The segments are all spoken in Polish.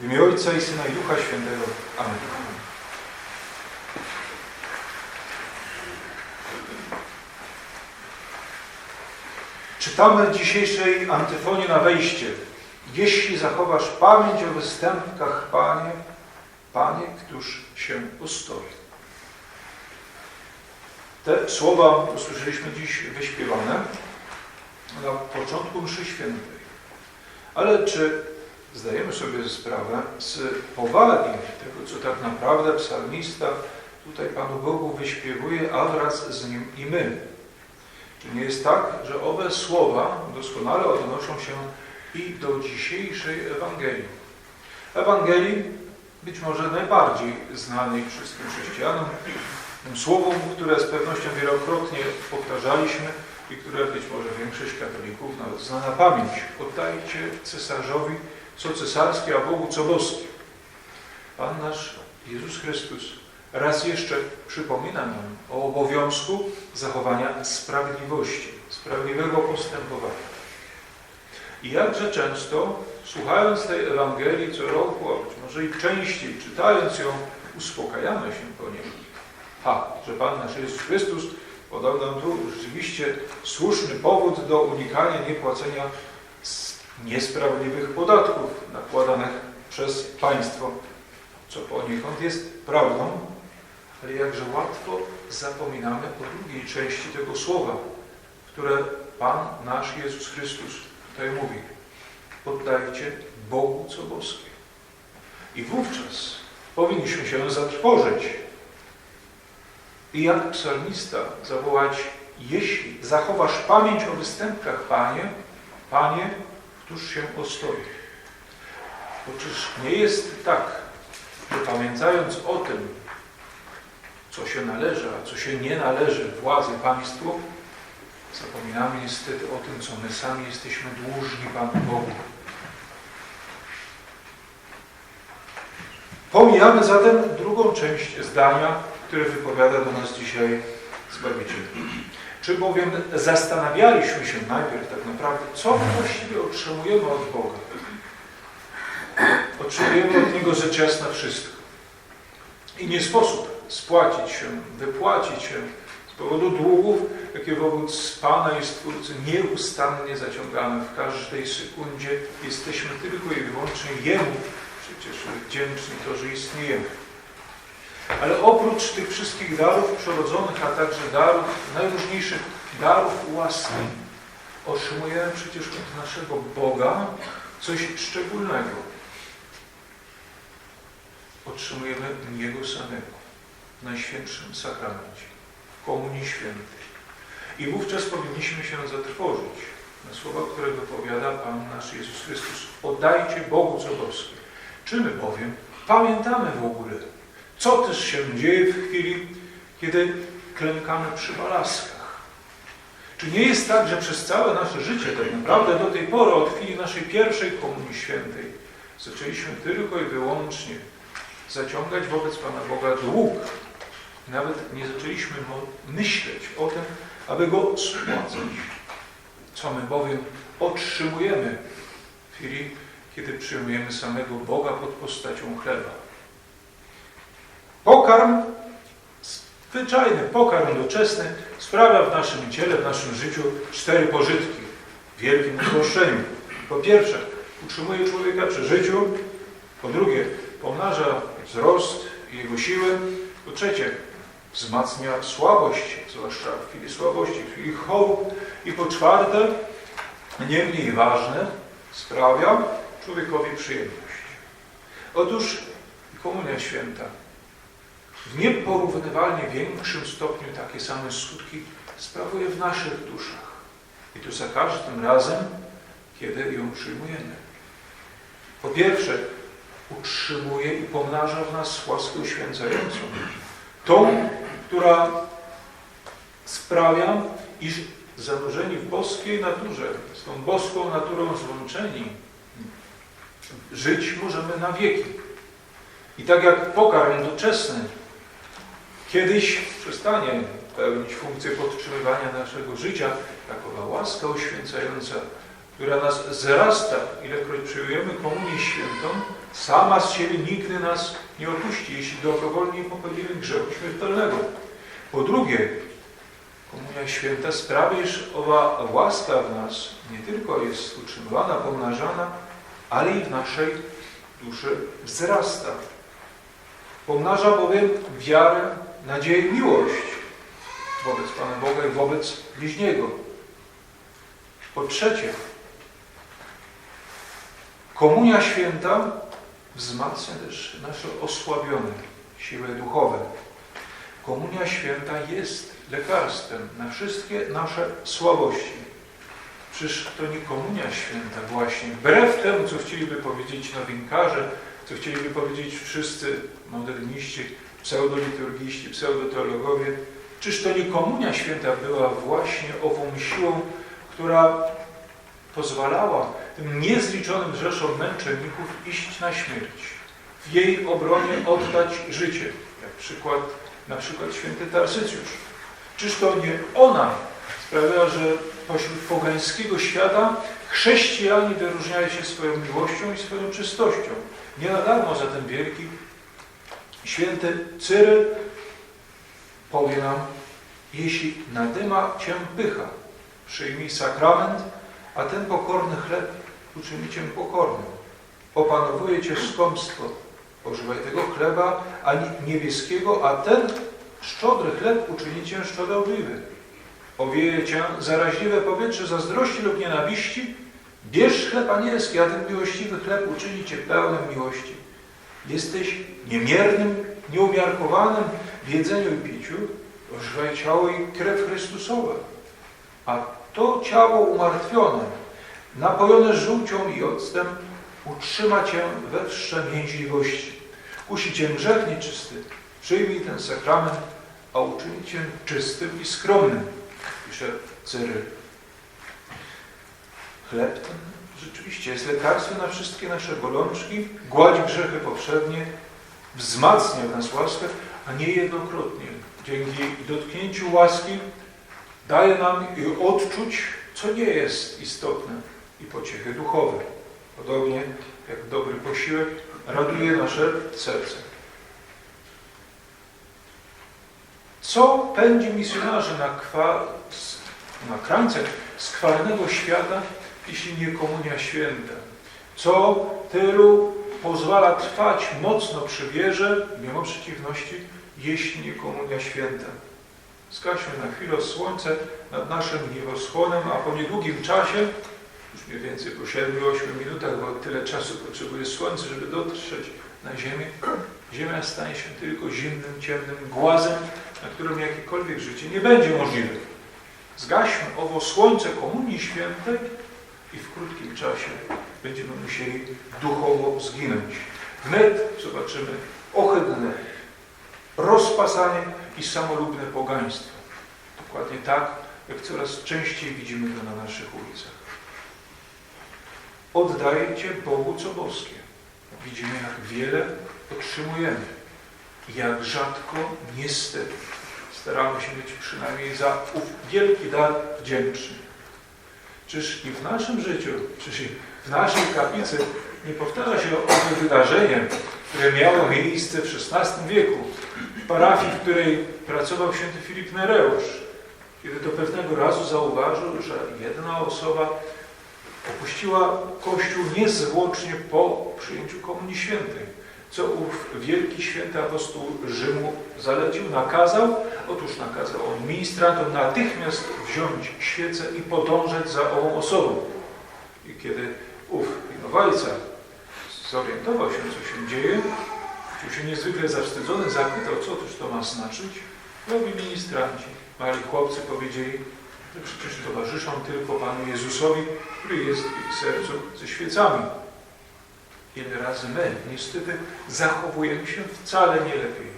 W imię Ojca i Syna i Ducha Świętego. Amen. Czytamy w dzisiejszej antyfonie na wejście. Jeśli zachowasz pamięć o występkach, Panie, Panie, któż się ustoi. Te słowa usłyszeliśmy dziś wyśpiewane na początku mszy świętej. Ale czy zdajemy sobie sprawę z powagi tego, co tak naprawdę psalmista tutaj Panu Bogu wyśpiewuje, a wraz z nim i my? Czy nie jest tak, że owe słowa doskonale odnoszą się i do dzisiejszej Ewangelii? Ewangelii być może najbardziej znanej wszystkim chrześcijanom, tym słowom, które z pewnością wielokrotnie powtarzaliśmy i które być może większość katolików nawet zna na pamięć. Oddajcie cesarzowi co cesarskie, a Bogu co boskie. Pan nasz Jezus Chrystus raz jeszcze przypomina nam o obowiązku zachowania sprawiedliwości, sprawiedliwego postępowania. I jakże często, słuchając tej Ewangelii co roku, a być może i częściej, czytając ją, uspokajamy się po niej. Ha, że Pan nasz Jezus Chrystus podał nam tu rzeczywiście słuszny powód do unikania niepłacenia niesprawiedliwych podatków nakładanych przez państwo, co poniekąd jest prawdą, ale jakże łatwo zapominamy o drugiej części tego słowa, które Pan nasz Jezus Chrystus tutaj mówi. Poddajcie Bogu co boskie. I wówczas powinniśmy się zatrwożyć i jak psalmista zawołać, jeśli zachowasz pamięć o występkach, Panie, Panie, któż się ostoi. Bo czyż nie jest tak, że pamiętając o tym, co się należy, a co się nie należy władzy państwu, zapominamy niestety o tym, co my sami jesteśmy dłużni Panu Bogu. Pomijamy zatem drugą część zdania, które wypowiada do nas dzisiaj Zbawiciel. Czy bowiem zastanawialiśmy się najpierw tak naprawdę, co właściwie otrzymujemy od Boga. Otrzymujemy od Niego rzecz jasna wszystko. I nie sposób spłacić się, wypłacić się z powodu długów, jakie wobec Pana i Stwórcy nieustannie zaciągamy w każdej sekundzie. Jesteśmy tylko i wyłącznie Jemu przecież wdzięczni to, że istniejemy. Ale oprócz tych wszystkich darów przyrodzonych, a także darów, najróżniejszych darów łaski, otrzymujemy przecież od naszego Boga coś szczególnego. Otrzymujemy Jego samego w Najświętszym Sakramencie, w Komunii Świętej. I wówczas powinniśmy się zatrwożyć na słowa, które wypowiada Pan nasz Jezus Chrystus. Oddajcie Bogu co boskie. Czy my bowiem pamiętamy w ogóle, co też się dzieje w chwili, kiedy klękamy przy balaskach? Czy nie jest tak, że przez całe nasze życie, tak naprawdę do tej pory, od chwili naszej pierwszej Komunii Świętej, zaczęliśmy tylko i wyłącznie zaciągać wobec Pana Boga dług. Nawet nie zaczęliśmy myśleć o tym, aby go spłacać. Co my bowiem otrzymujemy w chwili, kiedy przyjmujemy samego Boga pod postacią chleba. Pokarm, zwyczajny pokarm doczesny sprawia w naszym ciele, w naszym życiu cztery pożytki w wielkim uproszczeniu. Po pierwsze, utrzymuje człowieka przy życiu. Po drugie, pomnaża wzrost jego siły. Po trzecie, wzmacnia słabość, zwłaszcza w chwili słabości, w chwili chorób. I po czwarte, nie mniej ważne, sprawia człowiekowi przyjemność. Otóż Komunia Święta w nieporównywalnie większym stopniu takie same skutki sprawuje w naszych duszach. I to za każdym razem, kiedy ją przyjmujemy. Po pierwsze, utrzymuje i pomnaża w nas łaskę uświęcającą. Tą, która sprawia, iż zanurzeni w boskiej naturze, z tą boską naturą złączeni, żyć możemy na wieki. I tak jak pokarm doczesny kiedyś przestanie pełnić funkcję podtrzymywania naszego życia, takowa łaska uświęcająca która nas zrasta, ilekroć przyjmujemy komunię świętą, sama z siebie nigdy nas nie opuści, jeśli dobrowolnie popełnimy grzechu śmiertelnego. Po drugie, Komunia Święta sprawia, iż owa łaska w nas nie tylko jest utrzymywana, pomnażana, ale i w naszej duszy wzrasta. Pomnaża bowiem wiarę, nadzieję miłość wobec Pana Boga i wobec bliźniego. Po trzecie, Komunia Święta wzmacnia też nasze osłabione siły duchowe. Komunia Święta jest lekarstwem na wszystkie nasze słabości. Przecież to nie Komunia Święta właśnie, wbrew temu, co chcieliby powiedzieć nowinkarze, co chcieliby powiedzieć wszyscy moderniści, pseudoliturgiści, pseudoteologowie, czyż to nie Komunia Święta była właśnie ową siłą, która pozwalała tym niezliczonym rzeszom męczenników iść na śmierć, w jej obronie oddać życie, jak przykład, na przykład święty Tarsycjusz. Czyż to nie ona sprawiała, że pośród pogańskiego świata chrześcijanie wyróżniali się swoją miłością i swoją czystością. Nie na darmo zatem wielki święty Cyryl powie nam, jeśli nadyma cię pycha, przyjmij sakrament, a ten pokorny chleb uczyni cię pokornym. Opanowuje cię skąpstwo, pożywaj tego chleba, ani niebieskiego, a ten szczodry chleb uczyni cię szczodrobliwy. Owieje cię zaraźliwe powietrze zazdrości lub nienawiści, bierz chleb anielski, a ten miłościwy chleb uczyni cię pełnym miłości. Jesteś niemiernym, nieumiarkowanym w jedzeniu i piciu, używaj ciało i krew Chrystusowe. A to ciało umartwione, napojone żółcią i octem, utrzyma cię we wstrzemięźliwości. Kusi cię grzech nieczysty. Przyjmij ten sakrament, a uczyni cię czystym i skromnym, pisze Cyryl. Chleb ten rzeczywiście jest lekarstwem na wszystkie nasze bolączki, gładzi grzechy poprzednie, wzmacnia w nas łaskę, a nie jednokrotnie. Dzięki dotknięciu łaski daje nam odczuć, co nie jest istotne i pociechy duchowe. Podobnie jak dobry posiłek raduje nasze serce. Co pędzi misjonarzy na, kwa, na krańce skwarnego świata, jeśli nie komunia święta? Co tylu pozwala trwać mocno przy wierze, mimo przeciwności, jeśli nie komunia święta? Zgaśmy na chwilę słońce nad naszym niebosłonem, a po niedługim czasie, już mniej więcej po 7-8 minutach, bo tyle czasu potrzebuje słońce, żeby dotrzeć na ziemię, ziemia stanie się tylko zimnym, ciemnym głazem, na którym jakiekolwiek życie nie będzie możliwe. Zgaśmy owo słońce Komunii Świętej i w krótkim czasie będziemy musieli duchowo zginąć. Wnet zobaczymy ohydne rozpasanie i samolubne pogaństwo. Dokładnie tak, jak coraz częściej widzimy to na naszych ulicach. Oddajcie Bogu co boskie. Widzimy, jak wiele otrzymujemy. Jak rzadko, niestety, staramy się być przynajmniej za ów wielki dar wdzięczni. Czyż i w naszym życiu, czyż i w naszej kaplicy nie powtarza się owe wydarzenie, które miało miejsce w XVI wieku, w parafii, w której pracował święty Filip Nereusz, kiedy do pewnego razu zauważył, że jedna osoba opuściła Kościół niezwłocznie po przyjęciu Komunii Świętej. Co ów wielki święty apostoł Rzymu zalecił, nakazał? Otóż nakazał on ministrantom natychmiast wziąć świecę i podążać za ową osobą. I kiedy ów winowajca zorientował się, co się dzieje, czuł się niezwykle zawstydzony, zapytał, co też to ma znaczyć. Nowi ministranci, mali chłopcy powiedzieli, że przecież towarzyszą tylko Panu Jezusowi, który jest w ich sercu ze świecami. Ile razy my, niestety, zachowujemy się wcale nie lepiej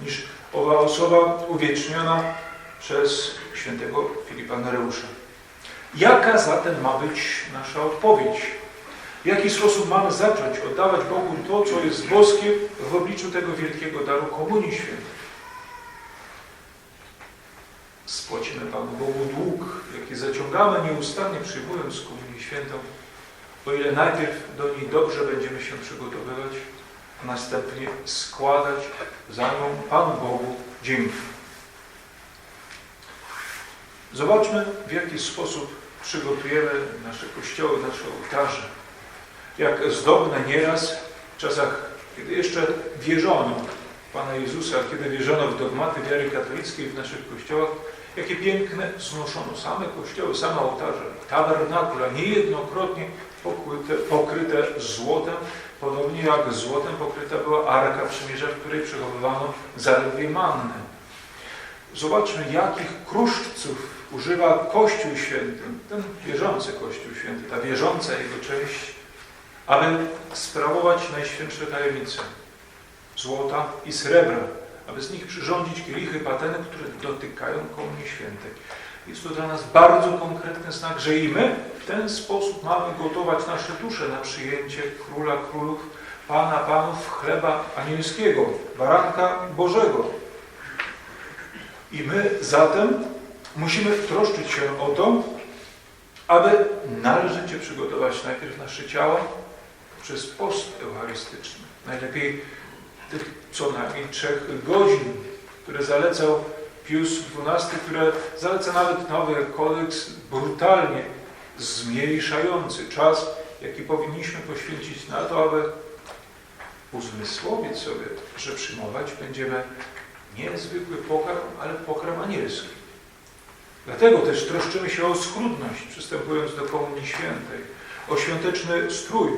niż owa osoba uwieczniona przez świętego Filipa Nereusza. Jaka zatem ma być nasza odpowiedź? W jaki sposób mamy zacząć oddawać Bogu to, co jest boskie w obliczu tego wielkiego daru Komunii Świętej? Spłacimy Panu Bogu dług, jaki zaciągamy nieustannie przyjmując Komunię Świętą, o ile najpierw do niej dobrze będziemy się przygotowywać, a następnie składać za nią Panu Bogu dzięki. Zobaczmy, w jaki sposób przygotujemy nasze kościoły, nasze ołtarze. Jak zdobne nieraz w czasach, kiedy jeszcze wierzono Pana Jezusa, kiedy wierzono w dogmaty wiary katolickiej w naszych kościołach, jakie piękne znoszono same kościoły, same ołtarze, tabernakula, niejednokrotnie pokryte, pokryte złotem, podobnie jak złotem pokryta była Arka Przymierza, w której przechowywano zaledwie mannę. Zobaczmy, jakich kruszców używa Kościół Święty, ten wierzący Kościół Święty, ta wierząca Jego część, aby sprawować najświętsze tajemnice złota i srebra, aby z nich przyrządzić kielichy, pateny, które dotykają Komunii Świętej. Jest to dla nas bardzo konkretny znak, że i my w ten sposób mamy gotować nasze dusze na przyjęcie Króla Królów, Pana Panów, chleba anielskiego, baranka Bożego. I my zatem musimy troszczyć się o to, aby należycie przygotować najpierw nasze ciała przez post eucharystyczny. Najlepiej tych co najmniej trzech godzin, które zalecał Pius XII, które zaleca nawet nowy kodeks brutalnie zmniejszający czas, jaki powinniśmy poświęcić na to, aby uzmysłowić sobie, że przyjmować będziemy nie zwykły pokarm, ale pokarm anielski. Dlatego też troszczymy się o schludność, przystępując do Komunii Świętej, o świąteczny strój,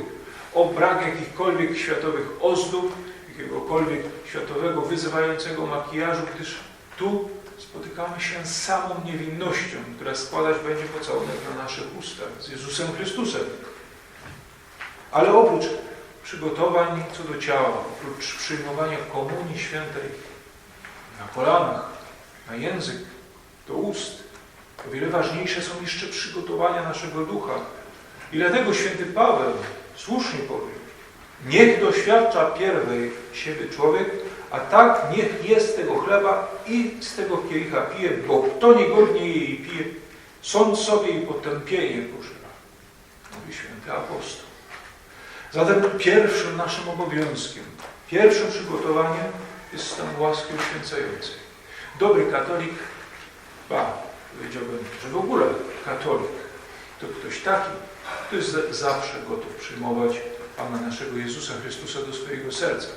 o brak jakichkolwiek światowych ozdób, jakiegokolwiek światowego, wyzywającego makijażu, gdyż tu spotykamy się z samą niewinnością, która składać będzie pocałunek na naszych ustach, z Jezusem Chrystusem. Ale oprócz przygotowań co do ciała, oprócz przyjmowania Komunii Świętej na kolanach, na język, do ust, o wiele ważniejsze są jeszcze przygotowania naszego ducha. I dlatego święty Paweł słusznie powie, niech doświadcza pierwej siebie człowiek, a tak niech jest tego chleba i z tego kielicha pije, bo kto niegodnie je i pije, sąd sobie i potępienie pożywa. Mówi święty apostoł. Zatem pierwszym naszym obowiązkiem, pierwszym przygotowaniem jest stan łaski uświęcającej. Dobry katolik, ba, powiedziałbym, że w ogóle katolik to ktoś taki, kto jest zawsze gotów przyjmować Pana naszego Jezusa Chrystusa do swojego serca.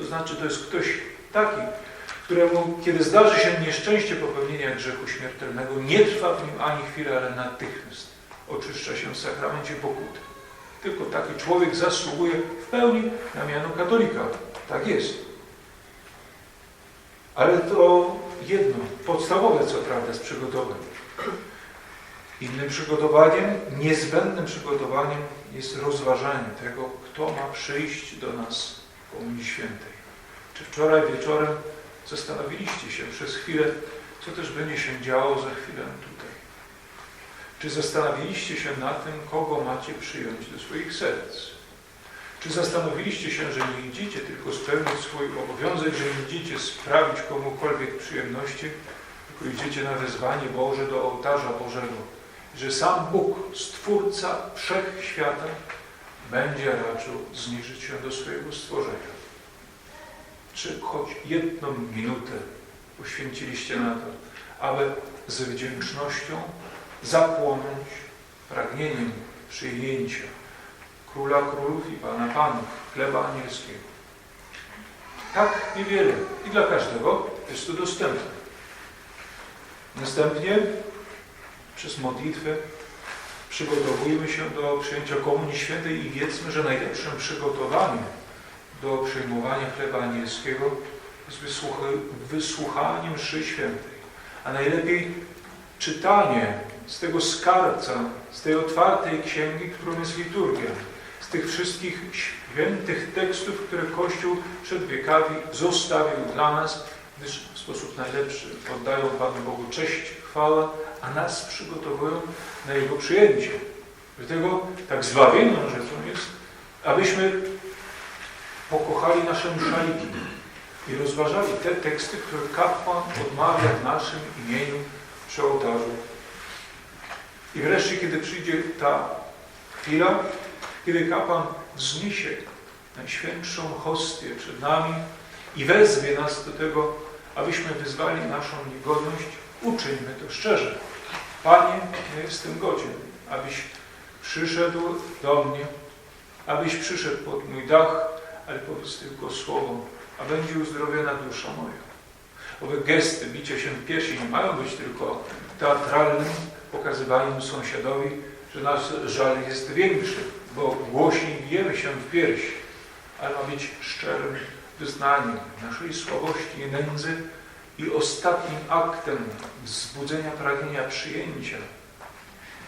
To znaczy, to jest ktoś taki, któremu, kiedy zdarzy się nieszczęście popełnienia grzechu śmiertelnego, nie trwa w nim ani chwilę, ale natychmiast oczyszcza się w sakramencie pokuty. Tylko taki człowiek zasługuje w pełni na miano katolika. Tak jest. Ale to jedno, podstawowe co prawda z przygotowań. Innym przygotowaniem, niezbędnym przygotowaniem jest rozważanie tego, kto ma przyjść do nas Komunii Świętej. Czy wczoraj wieczorem zastanowiliście się przez chwilę, co też będzie się działo za chwilę tutaj? Czy zastanowiliście się na tym, kogo macie przyjąć do swoich serc? Czy zastanowiliście się, że nie idziecie tylko spełnić swój obowiązek, że nie idziecie sprawić komukolwiek przyjemności, tylko idziecie na wezwanie Boże do ołtarza Bożego? Że sam Bóg, Stwórca Wszechświata, będzie raczył zniżyć się do swojego stworzenia. Czy choć jedną minutę poświęciliście na to, aby z wdzięcznością zapłonąć pragnieniem przyjęcia Króla Królów i Pana Panów, chleba anielskiego. Tak niewiele i dla każdego jest to dostępne. Następnie przez modlitwę przygotowujmy się do przyjęcia Komunii Świętej i wiedzmy, że najlepszym przygotowaniem do przyjmowania chleba anielskiego jest wysłuchanie mszy świętej. A najlepiej czytanie z tego skarbca, z tej otwartej księgi, którą jest liturgia, z tych wszystkich świętych tekstów, które Kościół przed wiekami zostawił dla nas, gdyż w sposób najlepszy oddają Panu Bogu cześć, chwałę, a nas przygotowują na Jego przyjęcie. Dlatego tak zbawienną rzeczą jest, abyśmy pokochali nasze mszaliki i rozważali te teksty, które kapłan odmawia w naszym imieniu przy ołtarzu. I wreszcie, kiedy przyjdzie ta Chwila, kiedy kapłan wzniesie najświętszą hostię przed nami i wezwie nas do tego, abyśmy wyzwali naszą niegodność, uczyńmy to szczerze. Panie, ja jestem godzien, abyś przyszedł do mnie, abyś przyszedł pod mój dach, ale powiedz tylko słowo, a będzie uzdrowiona dusza moja. Owe gesty bicia się w piersi nie mają być tylko teatralnym pokazywaniem sąsiadowi, że nasz żal jest większy, bo głośniej bijemy się w pierś, ale ma być szczerym wyznaniem naszej słabości i nędzy i ostatnim aktem wzbudzenia pragnienia przyjęcia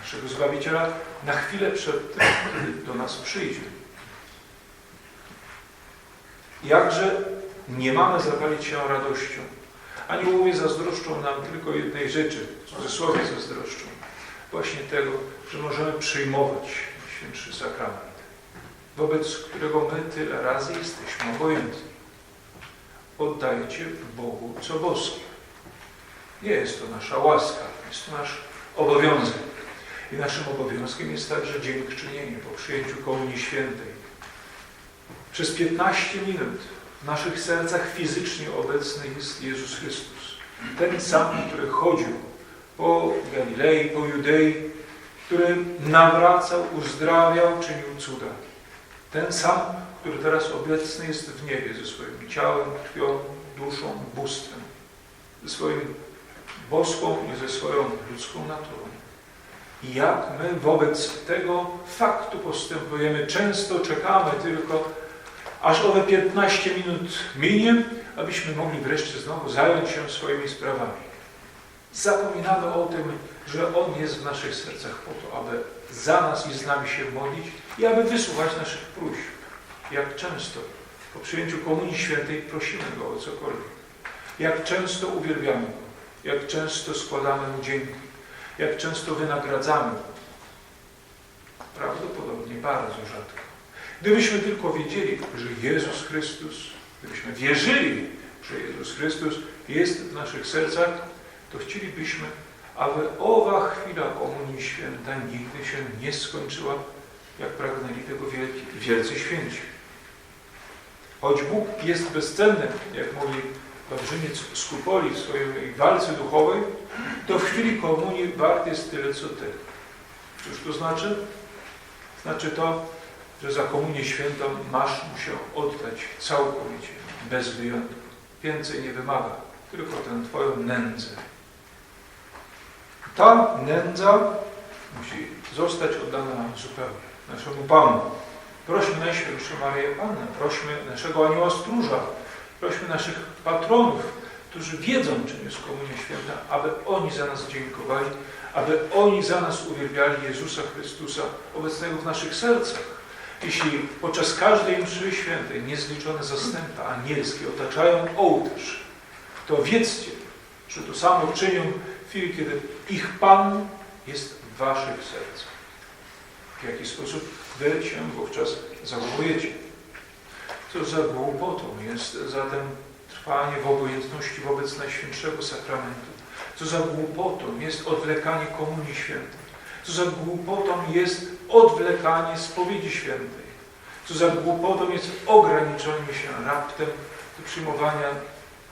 naszego Zbawiciela na chwilę przed tym, kiedy do nas przyjdzie. Jakże nie mamy zapalić się radością. Aniołowie zazdroszczą nam tylko jednej rzeczy, cudzysłowie zazdroszczą. Właśnie tego, że możemy przyjmować Świętszy Sakrament, wobec którego my tyle razy jesteśmy obojętni. Oddajcie Bogu co boskie. Nie jest to nasza łaska, jest to nasz obowiązek. I naszym obowiązkiem jest także dziękczynienie po przyjęciu Komunii Świętej. Przez 15 minut w naszych sercach fizycznie obecny jest Jezus Chrystus. Ten sam, który chodził po Galilei, po Judei, który nawracał, uzdrawiał, czynił cuda. Ten sam, który teraz obecny jest w niebie ze swoim ciałem, krwią, duszą, bóstwem, ze swoim boską i ze swoją ludzką naturą. I jak my wobec tego faktu postępujemy, często czekamy tylko, aż owe 15 minut minie, abyśmy mogli wreszcie znowu zająć się swoimi sprawami. Zapominamy o tym, że On jest w naszych sercach po to, aby za nas i z nami się modlić i aby wysłuchać naszych próśb. Jak często po przyjęciu Komunii Świętej prosimy Go o cokolwiek. Jak często uwielbiamy Go. Jak często składamy Mu dzięki. Jak często wynagradzamy Go. Prawdopodobnie bardzo rzadko. Gdybyśmy tylko wiedzieli, że Jezus Chrystus, gdybyśmy wierzyli, że Jezus Chrystus jest w naszych sercach, to chcielibyśmy, aby owa chwila Komunii Święta nigdy się nie skończyła, jak pragnęli tego wielcy święci. Choć Bóg jest bezcenny, jak mówi Wawrzyniec Skupoli w swojej walce duchowej, to w chwili Komunii wart jest tyle, co Ty. Cóż to znaczy? Znaczy to, że za Komunię Świętą masz mu się oddać całkowicie, bez wyjątku. Więcej nie wymaga, tylko tę Twoją nędzę. Ta nędza musi zostać oddana zupełnie, naszemu Panu. Prośmy Najświętszą Maryję Pannę, prośmy naszego Anioła Stróża, prośmy naszych patronów, którzy wiedzą, czym jest Komunia Święta, aby oni za nas dziękowali, aby oni za nas uwielbiali Jezusa Chrystusa obecnego w naszych sercach. Jeśli podczas każdej mszy świętej niezliczone zastępy anielskie otaczają ołtarz, to wiedzcie, że to samo czynią w chwili, kiedy ich Pan jest w waszych sercach. W jaki sposób wy się wówczas zachowujecie. Co za głupotą jest zatem trwanie w obojętności wobec Najświętszego Sakramentu. Co za głupotą jest odwlekanie Komunii Świętej. Co za głupotą jest odwlekanie spowiedzi świętej. Co za głupotą jest ograniczenie się raptem do przyjmowania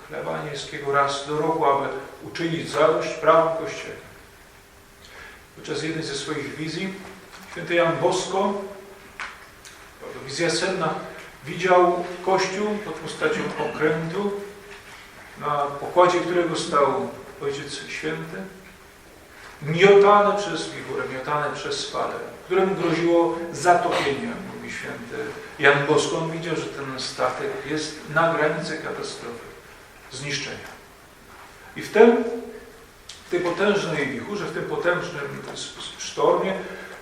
chleba anielskiego raz do roku, aby uczynić zadość prawu Kościoła. Podczas jednej ze swoich wizji święty Jan Bosko, wizja senna, widział Kościół pod postacią okrętu, na pokładzie którego stał Ojciec Święty, miotane przez wichurę, miotane przez fale, któremu groziło zatopienie, mówi święty Jan Bosko. On widział, że ten statek jest na granicy katastrofy, zniszczenia. I w tym, w tej potężnej wichurze, w tym potężnym sztormie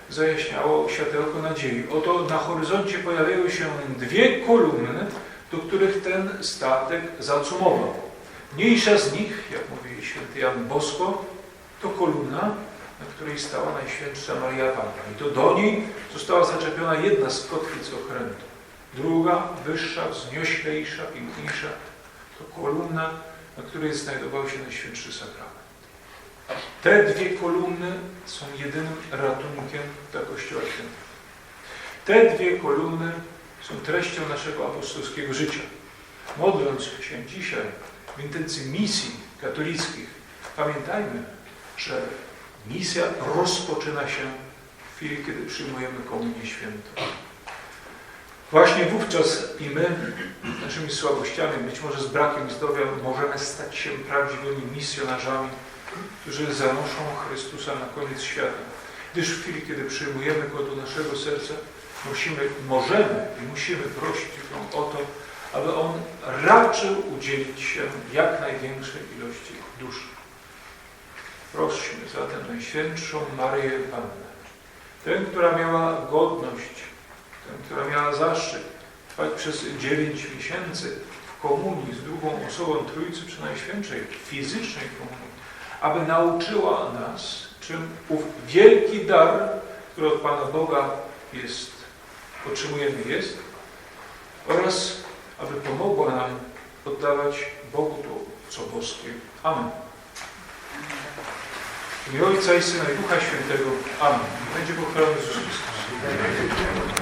zajaśniało światełko nadziei. Oto na horyzoncie pojawiały się dwie kolumny, do których ten statek zacumował. Mniejsza z nich, jak mówi święty Jan Bosko, to kolumna, na której stała Najświętsza Maria Panna. I to do niej została zaczepiona jedna z kotwic okrętu. Druga, wyższa, wznioślejsza, piękniejsza, to kolumna, na której znajdował się Najświętszy Sakrament. Te dwie kolumny są jedynym ratunkiem dla Kościoła Świętego. Te dwie kolumny są treścią naszego apostolskiego życia. Modląc się dzisiaj w intencji misji katolickich, pamiętajmy, że misja rozpoczyna się w chwili, kiedy przyjmujemy Komunię Świętą. Właśnie wówczas i my, naszymi słabościami, być może z brakiem zdrowia, możemy stać się prawdziwymi misjonarzami, którzy zanoszą Chrystusa na koniec świata. Gdyż w chwili, kiedy przyjmujemy Go do naszego serca, musimy, możemy i musimy prosić Go o to, aby On raczył udzielić się jak największej ilości dusz. Prośmy zatem Najświętszą Maryję Pannę, tę, która miała godność, tę, która miała zaszczyt trwać przez dziewięć miesięcy w komunii z drugą osobą Trójcy przy Najświętszej, fizycznej komunii, aby nauczyła nas, czym ów wielki dar, który od Pana Boga jest, otrzymujemy jest, oraz aby pomogła nam oddawać Bogu to, co boskie. Amen. W imię Ojca i Syna i Ducha Świętego. Amen. Będzie pochwalony Jezus Chrystus.